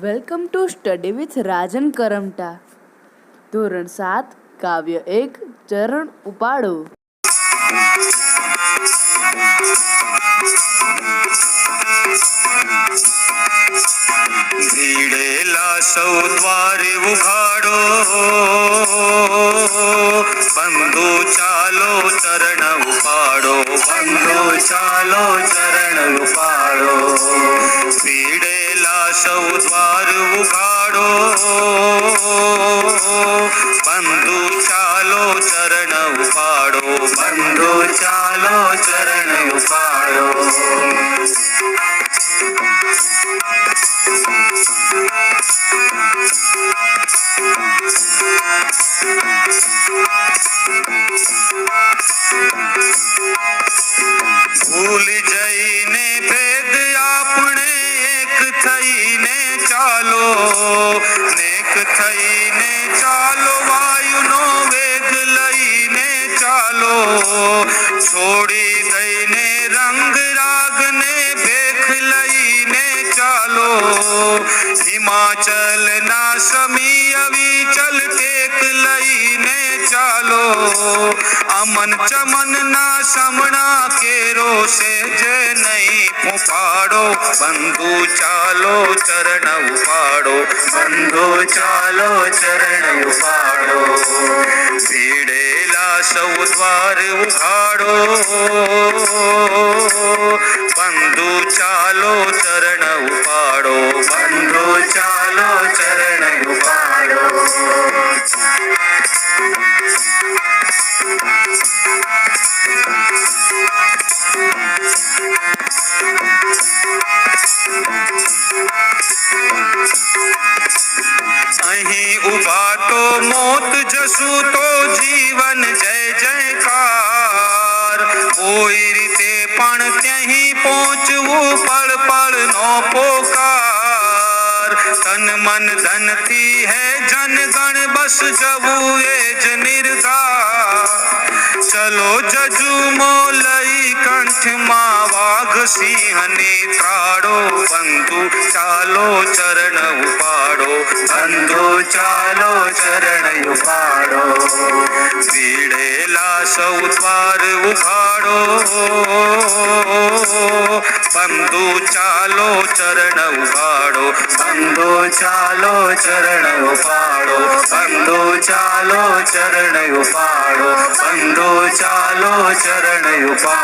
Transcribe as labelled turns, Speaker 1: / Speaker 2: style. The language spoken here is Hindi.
Speaker 1: welcome to study with Rajan Karmata ધોરણ સાત કાવ્ય એક ચરણ ઉપાડો
Speaker 2: ભીડેલા સૌ દ્વારે ઉઘાડો બંધુ ચાલો ચરણ ઉપાડો બંધુ ચાલો ચરણ ઉપાડો ಬಂಧು ಚಾಲೋ ಚರಣವು ಪಾಡೋ ಬಂಧು ಚಾಲೋ ಚರಣವು ಪಾಡೋ ಭೂಲಿ થઈને ચાલો, વાયુનો વેગ લઈને ચાલો. છોડી દઈને રંગ રાગને ભેખ લઈને ચાલો. હિમાચલના સમી અવિચલ ટેક લઈને ચાલો. અમન ના સમણા કેરો છે જે નહીં ઉપાડો. બંધુ ચાલો ચરણ ઉપાડો. બંધુ ચાલો ચરણ ઉપાડો. ભીડેલા સૌ દ્વાર ઉઘાડો. ही उबा तो मौत जसु तो जीवन जय जय कार कोई रीते पण त्यही पहुंचवू पल पल नो पोकार। तन मन धन थी है जन गण बस जबू एज निर्गा चलो जजू मोलई कंठ मा वाघ सिंह ने त्राड़ो बंधु चालो चरण उपा अंधो चालो चरण उड़ो पीड़ेला सौ द्वार उड़ो बंधु चालो चरण उड़ो बंधु चालो चरण उड़ो बंधु चालो चरण उड़ो बंधु चालो चरण उड़ो